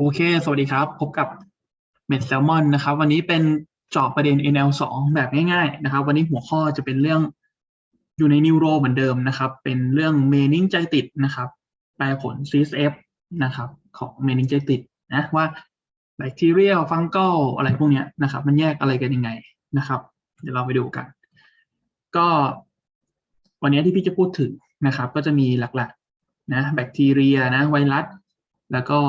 โอเค สวัสดีครับ พบกับเม็ดแซลมอนนะครับ วันนี้เป็นจาะประเด็น NL2 แบบง่ายๆนะครับ วันนี้หัวข้อจะเป็นเรื่องอยู่ในนิวโรเหมือนเดิมนะครับ เป็นเรื่องเมนิงใจติดนะครับ แปลผล CSF นะครับ ของเมนิงใจติดนะว่าแบคทีเรียฟังก l อะไรพวกเนี้ยนะครับ มันแยกอะไรกันยังไงนะครับ เดี๋ยวเราไปดูกัน ก็วันนี้ที่พี่จะพูดถึงนะครับ ก็จะมีหลักๆนะแบคทีเรียนะไวรัสแล้วก็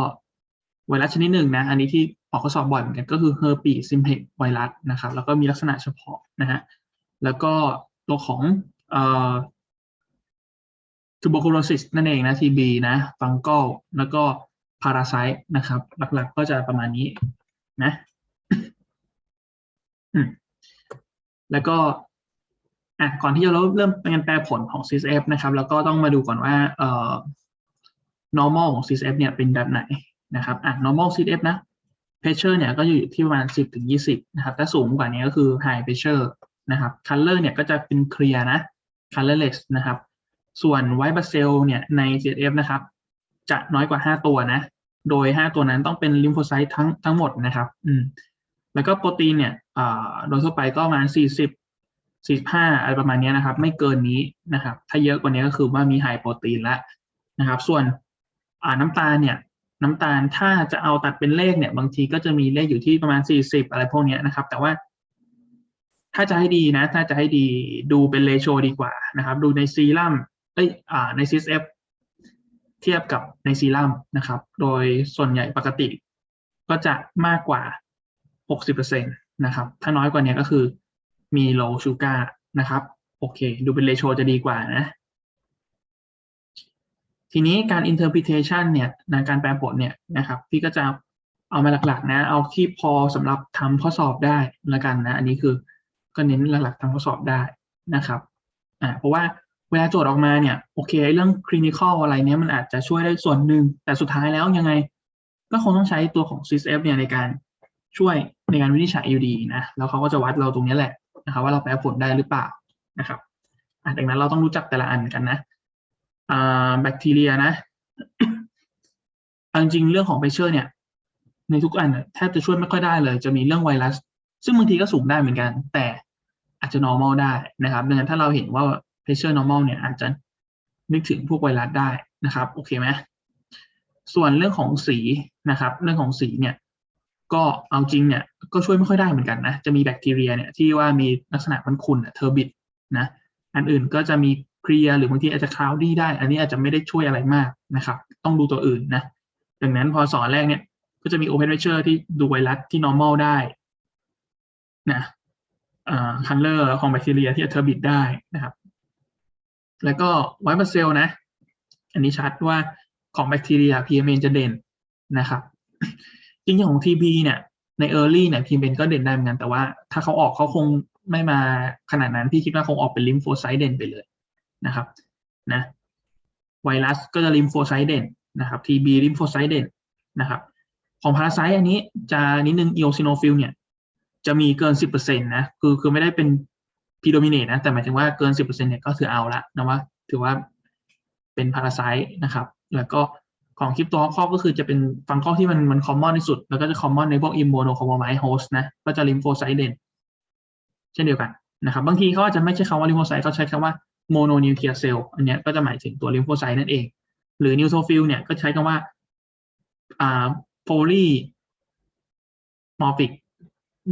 ไวรัสชนิดหนึ่งนะ อันนี้ที่ออกข้อสอบบ่อยเหมือนกันก็คือ herpes simplex ไวรัสนะครับ แล้วก็มีลักษณะเฉพาะนะฮะ แล้วก็ตัวของเอ่อ tuberculosis นั่นเองนะ TB นะ fungal แล้วก็ parasite นะครับ หลักๆก็จะประมาณนี้นะแล้วก็อะก่อนที่จะเราเริ่มเป็นการแปลผลของ CSF นะครับ แล้วก็ต้องมาดูก่อนว่าเอ่อ normal ของ CSF เนี่ยเป็นแบบไหน นะครับอะ normal CF นะ pressure เนี่ยก็อยู่ที่ประมาณ 10ถึง20 นะครับ ถ้าสูงกว่านี้ก็คือ high pressure นะครับ color เนี่ยก็จะเป็น clear นะ colorless นะครับ ส่วน white blood cell เนี่ยใน CF นะครับ จะน้อยกว่า 5 ตัวนะ โดย 5 ตัวนั้นต้องเป็น lymphocyte ทั้งทั้งหมดนะครับ อืม แล้วก็โปรตีนเนี่ยโดยทั่วไปก็ประมาณ 40 45อะไรประมาณนี้นะครับ ไม่เกินนี้นะครับ ถ้าเยอะกว่านี้ก็คือว่ามีไฮโปรตีนแล้วนะครับ ส่วนน้ำตาลเนี่ย น้ำตาลถ้าจะเอาตัดเป็นเลขเนี่ย บางทีก็จะมีเลขอยู่ที่ประมาณ40อะไรพวกนี้นะครับ แต่ว่า ถ้าจะให้ดีนะ ถ้าจะให้ดีดูเป็นเลโชดีกว่านะครับ ดูในซีรัมเอ้ยอ่าใน CSF เทียบกับในซีรัมนะครับ โดยส่วนใหญ่ปกติ ก็จะมากกว่า 60%นะครับ ถ้าน้อยกว่านี้ก็คือมี low sugar นะครับ โอเค ดูเป็นเลโชจะดีกว่านะ ทีนี้การ interpretation เนี่ยในการแปลผลเนี่ยนะครับพี่ก็จะเอามาหลักๆนะ เอาที่พอสำหรับทำข้อสอบได้ละกันนะ อันนี้คือก็เน้นหลักๆทำข้อสอบได้นะครับอ่าเพราะว่าเวลาโจทย์ออกมาเนี่ยโอเคเรื่อง clinical อะไรเนี้ยมันอาจจะช่วยได้ส่วนหนึ่ง แต่สุดท้ายแล้วยังไง ก็คงต้องใช้ตัวของ CSF เนี่ยในการช่วยในการวินิจฉัยอยู่ดีนะแล้วเขาก็จะวัดเราตรงนี้แหละนะครับว่าเราแปลผลได้หรือเปล่านะครับอะดังนั้นเราต้องรู้จักแต่ละอันกันนะ แบคทีเรียนะอจริงเรื่องของเพเชอร์เนี่ย ในทุกอันแทบจะช่วยไม่ค่อยได้เลย จะมีเรื่องไวรัส ซึ่งบางทีก็สูงได้เหมือนกัน แต่อาจจะ normal ได้นะครับดังนั้นถ้าเราเห็นว่าเพเชอร์ normal เนี่ยอาจจะนึกถึงพวกไวรัสได้นะครับ โอเคไหมส่วนเรื่องของสีนะครับ เรื่องของสีเนี่ย ก็เอาจริงเนี่ยก็ช่วยไม่ค่อยได้เหมือนกันนะ จะมีแบคทีเรียเนี่ยที่ว่ามีลักษณะมันขุ่นเทอร์บิดนะ อันอื่นก็จะมี ลียหรือบางทีอาจจะคลาวดี้ได้ อันนี้อาจจะไม่ได้ช่วยอะไรมากนะครับ ต้องดูตัวอื่นนะดังนั้นพอสอนแรกเนี่ย ก็จะมี Open Lecture ที่ดูไวรัสที่ normal ได้นะอ่า color ของแบคทีเรียที่ atterbit ได้นะครับ แล้วก็ไวรัสเซลนะ อันนี้ชัดว่าของแบคทีเรีย PMN จะเด่นนะครับจริงๆของ TB เนี่ยใน early เนี่ย PMN ก็เด่นได้เหมือนกัน แต่ว่าถ้าเขาออกเขาคงไม่มาขนาดนั้น พี่คิดว่าคงออกเป็นลิมโฟไซต์เด่นไปเลย นะครับนะไวรัสก็จะลิมโฟไซต์เด่นนะครับ TB ลิมโฟไซต์เด่นนะครับของพาราไซต์อันนี้จะนิดนึงอีโอซิโนฟิลเนี่ยจะมีเกิน 10%นะคือคือไม่ได้เป็นพีโดมิเนตนะแต่หมายถึงว่าเกิน 10%เนี่ยก็ถือเอาละนะว่าถือว่าเป็นพาราไซต์นะครับ แล้วก็ของคริปโตคอก็คือจะเป็นฟังข้อที่มันมันคอมมอนที่สุด แล้วก็จะคอมมอนในพวกอิมโมโนคอมไมโฮสนะก็จะลิมโฟไซต์เด่นเช่นเดียวกันนะครับบางทีเขาอาจจะไม่ใช้คำว่าลิมโฟไซต์เขาใช้คำว่า โมโนนิวเคลียร์เซลล์อันนี้ก็จะหมายถึงตัวลิมโฟไซต์นั่นเอง หรือนิวโทฟิลเนี่ยก็ใช้คำว่าอ่าโพลีมอร์ฟิก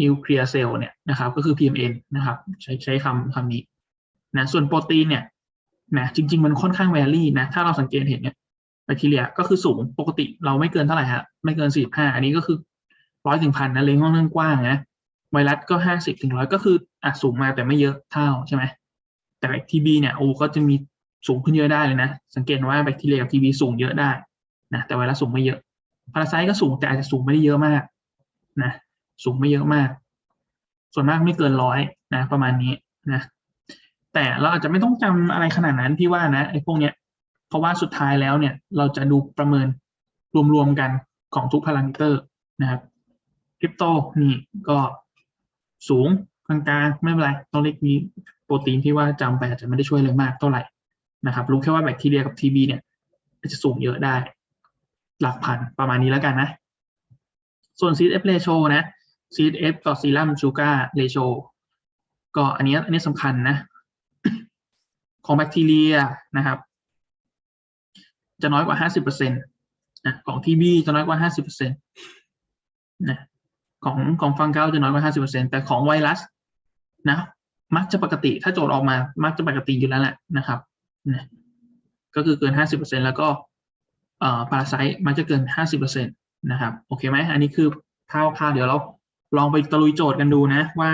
นิวเคลียร์เซลล์เนี่ยนะครับก็คือ PMN นะครับใช้ใช้คำคำนี้นะส่วนโปรตีนเนี่ยนะจริง ๆ มันค่อนข้างแวรี่นะถ้าเราสังเกตเห็นเนี่ยแบคทีเรียก็คือสูงปกติเราไม่เกินเท่าไหร่ฮะไม่เกินสี่ห้าอันนี้ก็คือร้อยถึงพันนะเลงค่อนข้างกว้างนะไวรัสก็ห้าสิบถึงร้อยก็คืออะสูงมาแต่ไม่เยอะเท่าใช่ไหม แต่แบคทีบีเนี่ยโอ้ก็จะมีสูงขึ้นเยอะได้เลยนะ สังเกตว่าแบคทีเรียกับทีบีสูงเยอะได้นะแต่ไวรัสสูงไม่เยอะพาราไซต์ก็สูงแต่อาจจะสูงไม่ได้เยอะมากนะสูงไม่เยอะมาก ส่วนมากไม่เกินร้อยนะ ประมาณนี้นะ แต่เราอาจจะไม่ต้องจำอะไรขนาดนั้นพี่ว่านะไอ้พวกเนี้ยเพราะว่าสุดท้ายแล้วเนี่ย เราจะดูประเมินรวมๆกันของทุกพารามิเตอร์นะครับคริปโตนี่ก็สูงกลางๆไม่เป็นไรต้องเรียกนี้ โปรตีนที่ว่าจำไปอาจจะไม่ได้ช่วยเลยมากเท่าไหร่นะครับ รู้แค่ว่าแบคทีเรียกับทีบีเนี่ยจะสูงเยอะได้ หลักพันประมาณนี้แล้วกันนะ ส่วน CSF ratio นะ CSF ต่อ serum sugar ratio ก็อันเนี้ยอันนี้สำคัญนะ ของแบคทีเรียนะครับ จะน้อยกว่า 50%นะของทีบีจะน้อยกว่า 50%นะของของฟังเกาจะน้อยกว่า 50%แต่ของไวรัสนะ มักจะปกติถ้าโจทย์ออกมา มักจะปกติอยู่แล้วแหละนะครับนะก็คือเกิน 50%แล้วก็เอ่อพาราไซต์มักจะเกิน 50%นะครับโอเคไหมอันนี้คือคร่าวๆเดี๋ยวเราลองไปตะลุยโจทย์กันดูนะว่า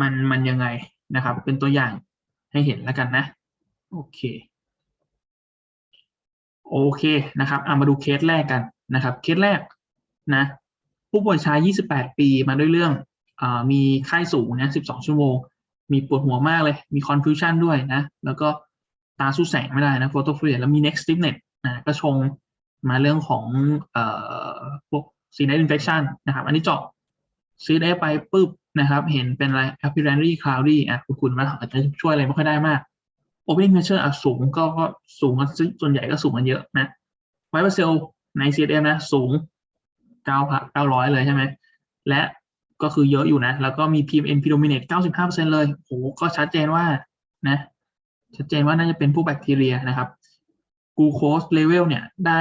มันมันยังไงนะครับ เป็นตัวอย่างให้เห็นแล้วกันนะโอเคโอเคนะครับเอามาดูเคสแรกกันนะครับเคสแรกนะผู้ป่วยชาย 28 ปีมาด้วยเรื่องอามีไข้สูงนะ 12 ชั่วโมง มีปวดหัวมากเลย มี confusion ด้วยนะ แล้วก็ตาสู้แสงไม่ได้นะ photophobia แล้วมี neck stiffness นะก็ชงมาเรื่องของเอ่อพวก sinus infection นะครับ อันนี้เจาะซีได้ไปปุ๊บนะครับ เห็นเป็นอะไร apparently cloudy อะคุณคุณว่าอาจจะช่วยอะไรไม่ค่อยได้มาก opening pressure อะสูงก็สูงกันส่วนใหญ่ก็สูงกันเยอะนะ ไวท์เซลใน CSF นะ สูงเก้าเก้าร้อยเลยใช่ไหม และ ก็คือเยอะอยู่นะ แล้วก็มี PMN predominate 95%เลยโหก็ชัดเจนว่านะชัดเจนว่าน่าจะเป็นผู้แบคทีเรียนะครับกูโคสเลเวลเนี่ยได้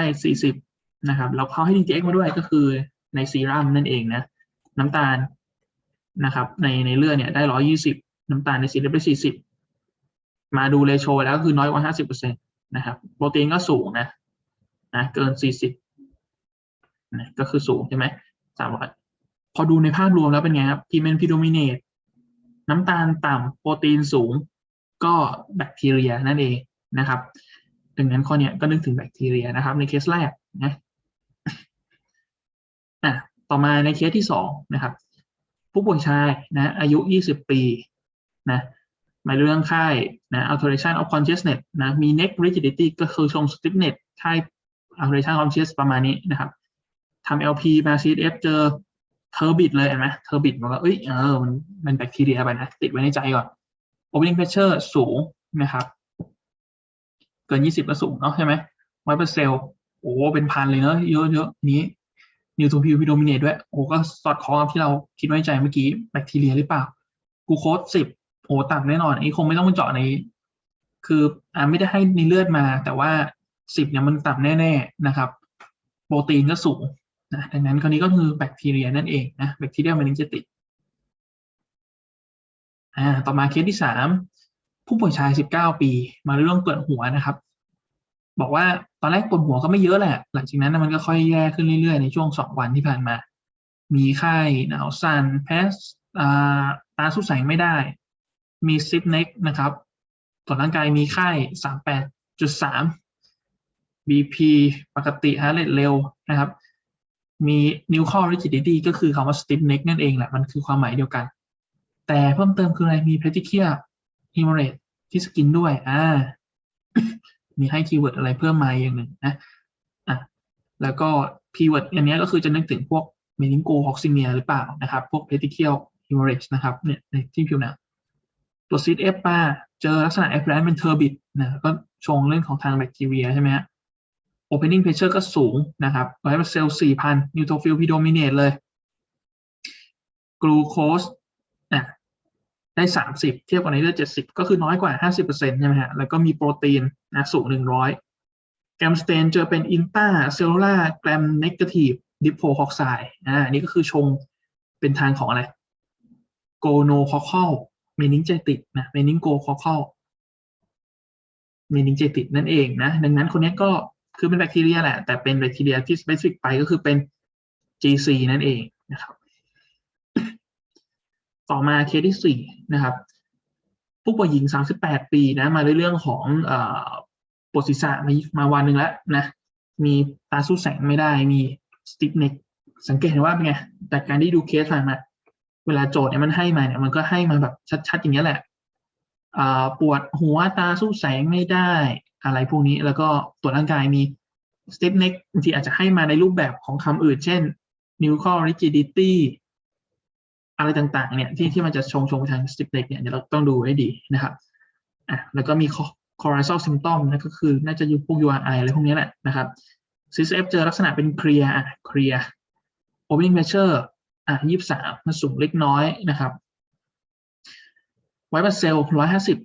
40 นะครับ แล้วเขาให้ DTX มาด้วยก็คือในซีรัมนั่นเองนะ น้ำตาลนะครับ ในในเลือดเนี่ยได้ 120 น้ำตาลในซีเลือดได้ 40 มาดูเรโชแล้วก็คือน้อยกว่า 50%นะครับ โปรตีนก็สูงนะนะเกิน 40นะก็คือสูงใช่ไหม300 พอดูในภาพรวมแล้วเป็นไงครับพีเมนพิโดมิเนตน้ำตาลต่ำโปรตีนสูง ก็แบคทีเรียนั่นเองนะครับ ดังนั้นข้อเนี้ยก็นึกถึงแบคทีเรียนะครับ ในเคสแรกนะอะต่อมาในเคสที่สองนะครับ ผู้ป่วยชายนะอายุ 20 ปีนะมาเรื่องค่ายนะ alteration of consciousness นะมี neck rigidity ก็คือทรง stiffness ค่าย alteration of consciousness ประมาณนี้นะครับทำ LP มา CSF เจอ เทอร์บิดเลยเห็นไหมเทอร์บิดมันก็เอ้ยเออมันมันแบคทีเรียไปนะ ติดไว้ในใจก่อน opening pressure สูงนะครับ เกิน 20ก็สูงเนาะใช่ไหมไวเปอร์เซลโอ้เป็นพันเลยเนอะเยอะเยอะนี้นิวโทพิวพิโดมิเนตด้วยโอ้ก็สอดคล้องกับที่เราคิดไว้ใจเมื่อกี้แบคทีเรียหรือเปล่ากูโคสสิบโอ้ต่ำแน่นอนอันนี้คงไม่ต้องมาเจาะใน คืออ่าไม่ได้ให้ในเลือดมา แต่ว่าสิบเนี่ยมันต่ำแน่ ๆ นะครับ โปรตีนก็สูง นะดังนั้นคราวนี้ก็คือแบคทีเรียนั่นเองนะแบคทีเรียมันจะติดอ่าต่อมาเคสที่สามผู้ป่วยชายสิบเก้าปี มาเรื่องปวดหัวนะครับ บอกว่าตอนแรกปวดหัวก็ไม่เยอะแหละ หลังจากนั้นมันก็ค่อยแย่ขึ้นเรื่อยๆ ในช่วงสองวันที่ผ่านมา มีไข้หนาวสั่นแพสตาสู้แสงไม่ได้ มีซิปเน็กนะครับตรวจร่างกายมีไข้สามแปดจุดสาม BP ปกติฮาร์เรทเร็วนะครับ มี new core rigidity ก็คือคำว่า stiff neck นั่นเองแหละ มันคือความหมายเดียวกัน แต่เพิ่มเติมคืออะไร มี petechial hemorrhage ที่สกินด้วย อ่า มีให้คีย์เวิร์ดอะไรเพิ่มมาอย่างหนึ่งนะ อะ แล้วก็คีย์เวิร์ดอันนี้ก็คือจะนึกถึงพวก meningococcemia หรือเปล่านะครับ พวก petechial hemorrhage นะครับ เนี่ยในที่ผิวหนังตัว CSF มาเจอลักษณะ apparent เป็น turbid นะ ก็ชงเรื่องของทางแบคทีเรียใช่ไหมฮะ opening pressure ก็สูงนะครับไวท์เซลล์4,000 นิวโทฟิลพีโดมิเนตเลย กลูโคสอะได้ 30 เทียบกับในเลือด70 ก็คือน้อยกว่า 50%ใช่ไหมฮะ แล้วก็มีโปรตีนนะสูง 100 แกรมสเตนเจอเป็นอินตาเซลลูลาแกรมเนกาทีฟดิโพคอกไซด์อ่านี่ก็คือชงเป็นทางของอะไรโกโนคอคอลเมนิงเจติดนะเมนิงโกคอคอลเมนิงเจติดนั่นเองนะ ดังนั้นคนนี้ก็ คือเป็นแบคทีเรียแหละ แต่เป็นแบคทีเรียที่ specific ไปก็คือเป็น GC นั่นเองนะครับ ต่อมาเคสที่สี่นะครับ ผู้ป่วยหญิง 38 ปีนะ มาด้วยเรื่องของอปวดศีรษะมามาวันหนึ่งแล้วนะ มีตาสู้แสงไม่ได้ มี stiff neck สังเกตเห็นว่าเป็นไง แต่การที่ดูเคสผ่านมา เวลาโจทย์เนี่ยมันให้มาเนี่ย มันก็ให้มาแบบชัดๆอย่างนี้ยแหละปวดหัวตาสู้แสงไม่ได้ อะไรพวกนี้ แล้วก็ตรวจร่างกายมี stiff neck บางทีอาจจะให้มาในรูปแบบของคำอื่น เช่น nuchal rigidity อะไรต่างๆ เนี่ยที่ที่มันจะชงชงทาง stiff neck เนี่ยเดี๋ยวเราต้องดูให้ดีนะครับอะแล้วก็มี corazal symptom นะก็คือน่าจะอยู่พวก URI อะไรพวกนี้แหละนะครับ CSF เจอลักษณะเป็นเคลียร์อะเคลียร์ opening pressure อะยี่สิบสามมันสูงเล็กน้อยนะครับไวท์บัสเซลร้อยห้าสิบ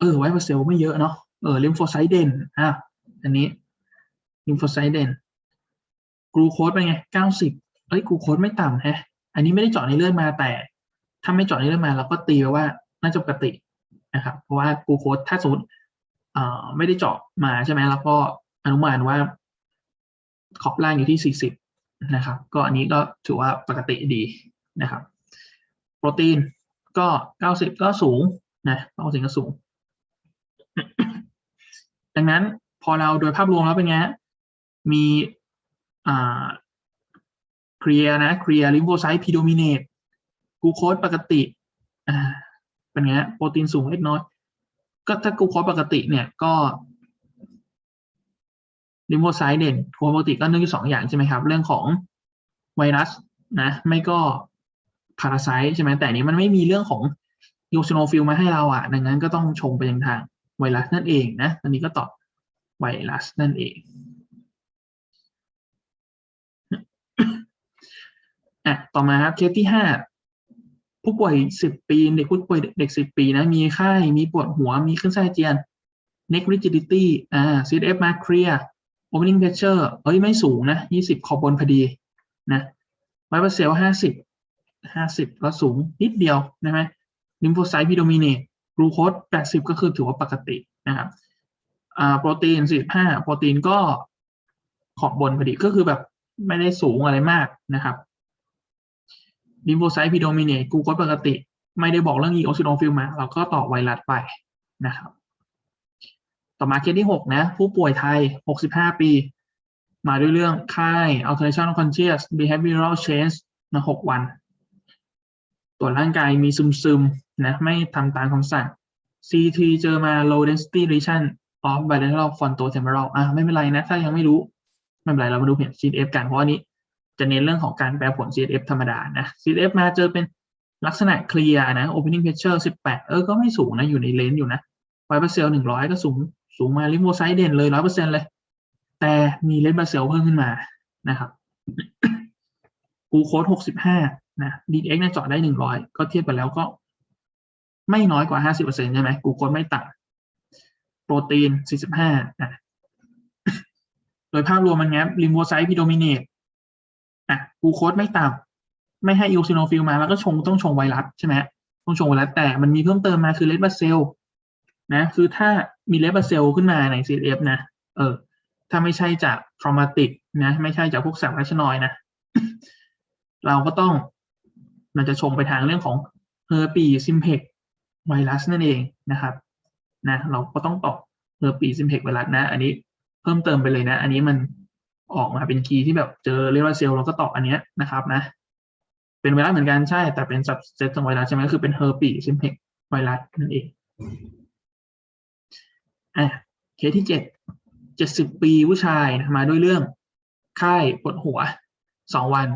เออไวท์บัสเซลไม่เยอะเนาะ เออลิมโฟไซต์เด่นอะอันนี้ลิมโฟไซต์เด่นกรูโคสเป็นไงเก้าสิบเอ้ยกรูโคสไม่ต่ำแฮะอันนี้ไม่ได้เจาะในเลือดมาแต่ ถ้าไม่เจาะในเลือดมาเราก็ตีไว้ว่าน่าจะปกตินะครับ เพราะว่ากรูโคสถ้าสมมติอ่าไม่ได้เจาะมาใช่ไหมแล้วก็อนุมานว่า ขอบล่างอยู่ที่40นะครับ ก็อันนี้ก็ถือว่าปกติดีนะครับ โปรตีนก็90ก็สูงนะ90ก็สูง ดังนั้นพอเราโดยภาพรวมแล้วเป็นไงมีอ่าเคลียนะเคลียลิมโฟไซต์พีโดมิเนตกูโคสปกติอ่าเป็นไงโปรตีนสูงเล็กน้อย ก็ถ้ากูโคสปกติเนี่ยก็ลิมโฟไซต์เด่นปกติก็เนื่องจากสองอย่างใช่ไหมครับ เรื่องของไวรัสนะ ไม่ก็พาราไซต์ใช่ไหมแต่นี้มันไม่มีเรื่องของยูซโนฟิลมาให้เราอะดังนั้นก็ต้องชงไปยังทาง ไวรัสนั่นเองนะอันนี้ก็ตอบไวรัสนั่นเองอะต่อมาครับเคสที่ห้าผู้ป่วยสิบปีเด็กผู้ป่วยเด็กสิบปีนะมีไข้มีปวดหัวมีขึ้นไส้เจียน neck rigidity อ่า CSF มาเคลียร์ opening pressure เอ้ยไม่สูงนะยี่สิบขอบบนพอดีนะไวเปอร์เซลห้าสิบห้าสิบก็สูงนิดเดียวนะไหมลิมโฟไซต์พีโดมิเนต กลูโคสแปดสิบก็คือถือว่าปกตินะครับโปรตีนสี่ห้าโปรตีนก็ขอบบนพอดีก็คือแบบไม่ได้สูงอะไรมากนะครับลิมโฟไซต์พีโดมิเนตกลูโคสปกติ ไม่ได้บอกเรื่องอีโอซิโนฟิลมา เราก็ตอบไวรัสไปนะครับ ต่อมาเคสที่หกนะ ผู้ป่วยไทยหกสิบห้าปี มาด้วยเรื่องไข้ alteration of conscious behavioral change นะหกวัน ตรวจร่างกายมีซึมซึม นะไม่ทำตามคำสั่ง CT เจอมา low density lesion of bilateral frontotemporal อะไม่เป็นไรนะ ถ้ายังไม่รู้ ไม่เป็นไร เรามาดูผล CTF กัน เพราะอันนี้จะเน้นเรื่องของการแปลผล CF ธรรมดานะ CF มาเจอเป็นลักษณะเคลียร์นะ opening pressure 18 เออ ก็ไม่สูงนะ อยู่ในเลนส์อยู่นะไวเปอร์เซล100 ก็สูง สูงมาลิโมไซด์เด่นเลย 100%เลย แต่มีเลนส์บาเซลเพิ่มขึ้นมานะครับกูโค้ด65นะ DX เนี่ยเจาะได้ 100 ก็เทียบกันแล้วก็ ไม่น้อยกว่า 50%ใช่ไหมกูโค้ดไม่ต่ำโปรตีน 45นะโดยภาพรวมมันแงบลิมโบไซต์พีโดมิเนตอะกูโคดไม่ต่ำไม่ให้อิวซิโนฟิลมา แล้วก็ชงต้องชงไวรัสใช่ไหมต้องชงไวรัสแต่มันมีเพิ่มเติมมาคือเลดบาเซลนะคือถ้ามีเลดบาเซลขึ้นมาใน CF นะ เออ ถ้าไม่ใช่จากทรมาติกนะ ไม่ใช่จากพวกสบรัชนอยนะ เราก็ต้องมันจะชงไปทางเรื่องของเฮอร์ปีซิมเพก ไวรัสนั่นเองนะครับนะเราก็ต้องตอบเฮอร์ปีซิมเพกไวรัสนะ อันนี้เพิ่มเติมไปเลยนะ อันนี้มันออกมาเป็นคีย์ที่แบบเจอเรียกว่าเซลล์เราก็ตอบอันเนี้ยนะครับนะ เป็นไวรัสเหมือนกันใช่ แต่เป็นสับเซตของไวรัสใช่ไหมก็คือเป็นเฮอร์ปีซิมเพกไวรัสนั่นเองอะเคสที่เจ็ดเจ็ดสิบปีผู้ชายนะมาด้วยเรื่องไข้ปวดหัวสองวัน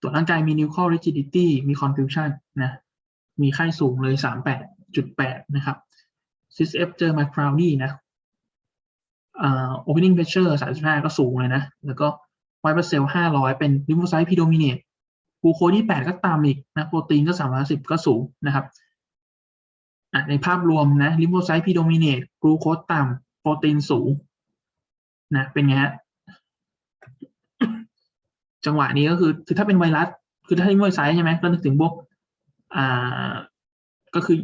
ตรวจร่างกายมี nuchal rigidity มี confusion นะ มีไข้สูงเลยสามแปดจุดแปดนะครับ CSF เจอมา crowdy นะอ่า opening pressure สามสิบห้าก็สูงเลยนะ แล้วก็ white blood cell ห้าร้อยเป็น lymphocyte predominate กูโคที่แปดก็ตามอีกนะ โปรตีนก็สามร้อยสิบก็สูงนะครับในภาพรวมนะ lymphocyte predominate กลูโคสต่ำโปรตีนสูงนะเป็นไงฮะจังหวะนี้ก็คือคือถ้าเป็นไวรัส คือถ้าเป็นไวรัสใช่ไหมก็นึกถึงพวก อ่าก็คือ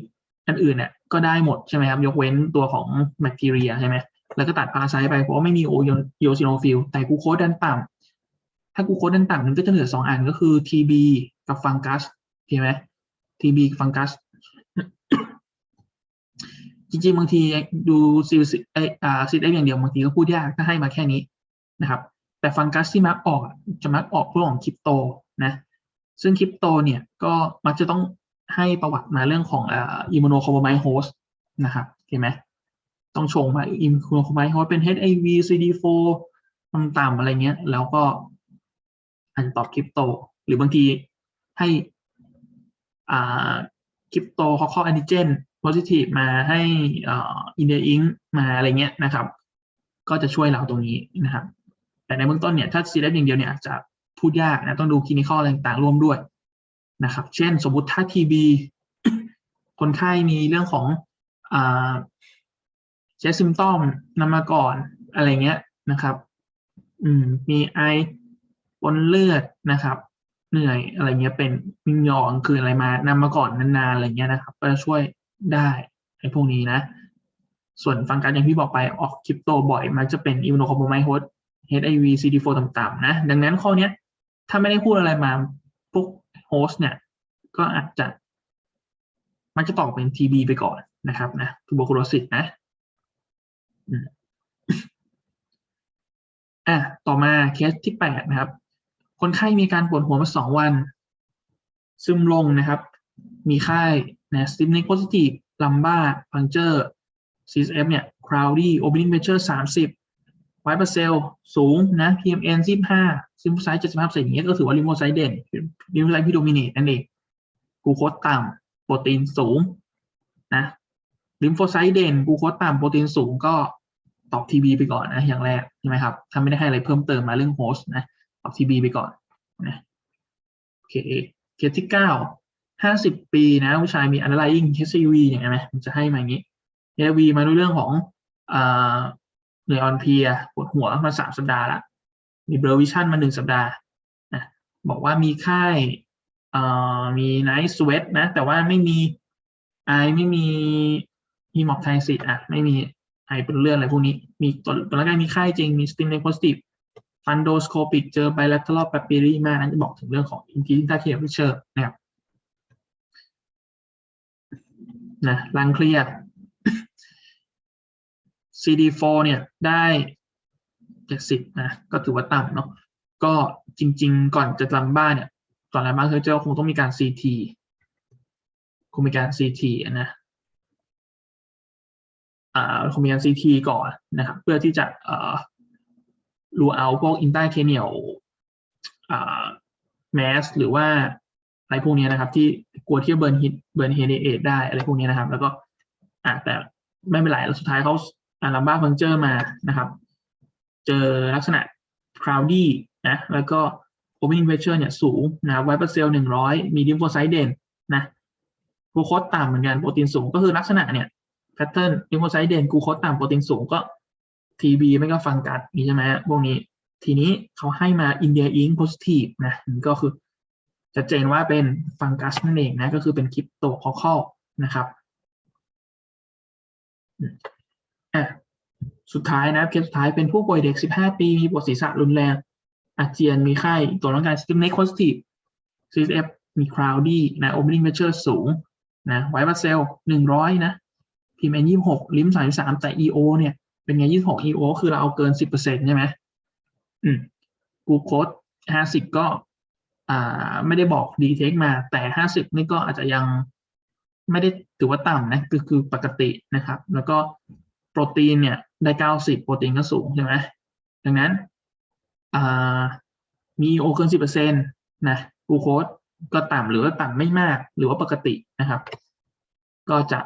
อันอื่นเนี่ยก็ได้หมดใช่ไหมครับ ยกเว้นตัวของแบคทีเรียใช่ไหมแล้วก็ตัดพาไซไปเพราะว่าไม่มีโอโยซิโนฟิลแต่กูโคดันต่ำถ้ากูโคดันต่ำมันก็จะเหลือสองอันก็คือ TB กับฟังกัสเห็นไหม TB กับฟังกัสจริงๆบางทีดูซิลไออ่าซิดเออย่างเดียวบางทีก็พูดยากถ้าให้มาแค่นี้นะครับ แต่ฟังกัสที่มักออกจะมักออกเรื่องของคริปโตนะ ซึ่งคริปโตเนี่ยก็มักจะต้องให้ประวัติมาเรื่องของอ่อิมมูโนคอมไมโฮสนะครับเห็นไหมต้องชงมาอิมมูโนคอมไมโฮสเป็น HIV CD4 ต่ำๆอะไรเงี้ย แล้วก็อันตอบคริปโต หรือบางทีให้อ่าคริปโตเขาเข้าแอนติเจน positive มาให้อ่าอินเดียอิงมาอะไรเงี้ยนะครับ ก็จะช่วยเราตรงนี้นะครับ แต่ในเบื้องต้นเนี่ย ถ้าซีเดอย่างเดียวเนี่ยอาจจะ พูดยากนะต้องดูคลินิคอลอะไรต่างๆร่วมด้วยนะครับ เช่น สมมติถ้า TB คนไข้มีเรื่องของเจสซิมตอมนำมาก่อนอะไรเงี้ยนะครับ อืม มีไอปนเลือดนะครับ เหนื่อยอะไรเงี้ยเป็นมิงยองคืออะไรมานำมาก่อนนานๆอะไรเงี้ยนะครับ ก็จะช่วยได้ไอ้พวกนี้นะ ส่วนฟังการอย่างที่บอกไปออกคริปโตบ่อย มันจะเป็นอิมโนคอมโพไมโฮส HIV CD4 ต่ำๆนะ ดังนั้นข้อเนี้ย ถ้าไม่ได้พูดอะไรมาพวกโฮสต์เนี่ย ก็อาจจะ มันจะตอบเป็น TB ไปก่อนนะครับนะทูบอคูโลซิสนะอะต่อมาเคสที่แปดนะครับ คนไข้มีการปวดหัวมาสองวัน ซึมลงนะครับ มีไข้นะสติมเน p โ s ซิทีฟลัมบ้าพังเจอร์ CSF เนี่ย crowdy opening pressure 30 ไวท์เปอร์เซลสูงนะ PMN 15ซิมโฟไซต์75เศษอย่างเงี้ยก็ถือว่าลิมโฟไซต์เด่นลิมโฟไซต์พี่โดมิเนตนั่นเองกูโคสต่ำโปรตีนสูงนะลิมโฟไซต์เด่นกูโคสต่ำโปรตีนสูงก็ตอบทีบีไปก่อนนะอย่างแรกใช่ไหมครับถ้าไม่ได้ให้อะไรเพิ่มเติมมาเรื่องโฮสต์นะตอบทีบีไปก่อนนะโอเคเคสที่เก้าห้าสิบปีนะผู้ชายมี underlying HIV อย่างเงี้ยไหมมันจะให้มาอย่างนี้ HIV มาด้วยเรื่องของอ่า นื่อยอ่อนเพลียปวดหัวมาสามสัปดาห์ละมีเบลวิชั่นมาหนึ่งสัปดาห์นะบอกว่ามีไข้เอ่อมีไนท์สเวทนะ แต่ว่าไม่มีไอไม่มีฮีมอ p ไทซิสอะไม่มีไอเป็นเลือดอะไรพวกนี้ มีตัวตัวร่างกมีไข้จริงมีสติมเลโพสติฟฟันโดสโคปิกเจอไบลัตเทอร์ป p ป l รีมานั้นจะบอกถึงเรื่องของอินทิตาเคเชอร์นะครับนะรังเครียด CD4 เนี่ยได้เจ็ดสิบนะ ก็ถือว่าต่ำเนาะก็จริง ๆ ก่อนจะลำบ้านเนี่ยก่อนลำบ้านคือเจ้าคงต้องมีการ CT คงมีการ CT นะอ่าคงมีการ CT ก่อนนะครับเพื่อที่จะเอ่อรู้เอาพวกอินไตอร์เคเนียลอ่าแมสหรือว่าอะไรพวกนี้นะครับ ที่กลัวที่เบิร์นฮิตเบิร์นเฮดเอได้อะไรพวกนี้นะครับ แล้วก็อ่าแต่ไม่เป็นไรแล้วสุดท้ายเขา อาลัมบ้าฟังเจอร์มานะครับ เจอลักษณะ cloudy นะแล้วก็ opening pressure เนี่ยสูงนะไวเปอร์เซลหนึ่งร้อยมีดิมโฟไซต์เด่นนะกลูโคสต่ำเหมือนกันโปรตีนสูงก็คือลักษณะเนี่ย pattern ดิมโฟไซต์เด่นกลูโคสต่ำโปรตีนสูงก็ TB ไม่ก็ฟังกัดนี่ใช่ไหมพวกนี้ ทีนี้เขาให้มา India Ink positive นะก็คือจะเจนว่าเป็นฟังกัสนั่นเองนะก็คือเป็นคริปโตคอคอลนะครับ อะสุดท้ายนะเคสสุดท้ายเป็นผู้ป่วยเด็ก 15 ปี มีปวดศีรษะรุนแรง อาเจียนมีไข้ตัวร่างกาย system net positive CSF มี cloudy นะ opening pressure สูงนะไวท์บัสเซล100 นะ PMN 26 ลิม33 แต่ EO เนี่ยเป็นไง 26 EO คือเราเอาเกิน 10%ใช่ไหมอืมกูโคด50 ก็อ่าไม่ได้บอกดีเทคมา แต่ 50 นี่ก็อาจจะยังไม่ได้ถือว่าต่ำนะคือคือปกตินะครับ แล้วก็ โปรตีนเนี่ยได้เก้าสิบโปรตีนก็สูงใช่ไหมดังนั้นมีโอเกินสิบเปอร์เซ็นต์นะกูโคสก็ต่ำหรือว่าต่ำไม่มากหรือว่าปกตินะครับ ก็จะ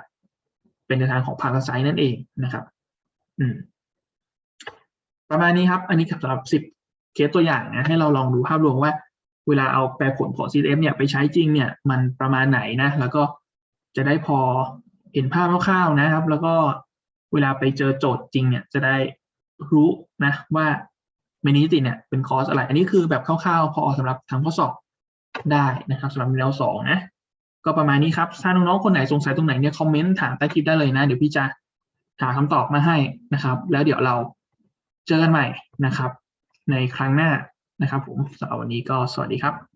เป็นในทางของพาราไซนั่นเองนะครับ อืม ประมาณนี้ครับ อันนี้สำหรับสิบเคสตัวอย่างนะให้เราลองดูภาพรวมว่า เวลาเอาแปรผลของ CSF เนี่ยไปใช้จริงเนี่ยมันประมาณไหนนะ แล้วก็จะได้พอเห็นภาพคร่าวๆนะครับ แล้วก็ เวลาไปเจอโจทย์จริงเนี่ยจะได้รู้นะว่าเมนิติเนี่ยเป็นคอร์สอะไร อันนี้คือแบบคร่าวๆ พอสำหรับทำข้อสอบได้นะครับสำหรับแนวสองนะก็ประมาณนี้ครับ ถ้าน้องๆคนไหนสงสัยตรงไหนเนี่ยคอมเมนต์ถามใต้คลิปได้เลยนะ เดี๋ยวพี่จะหาคำตอบมาให้นะครับ แล้วเดี๋ยวเราเจอกันใหม่นะครับ ในครั้งหน้านะครับผมสำหรับวันนี้ก็สวัสดีครับ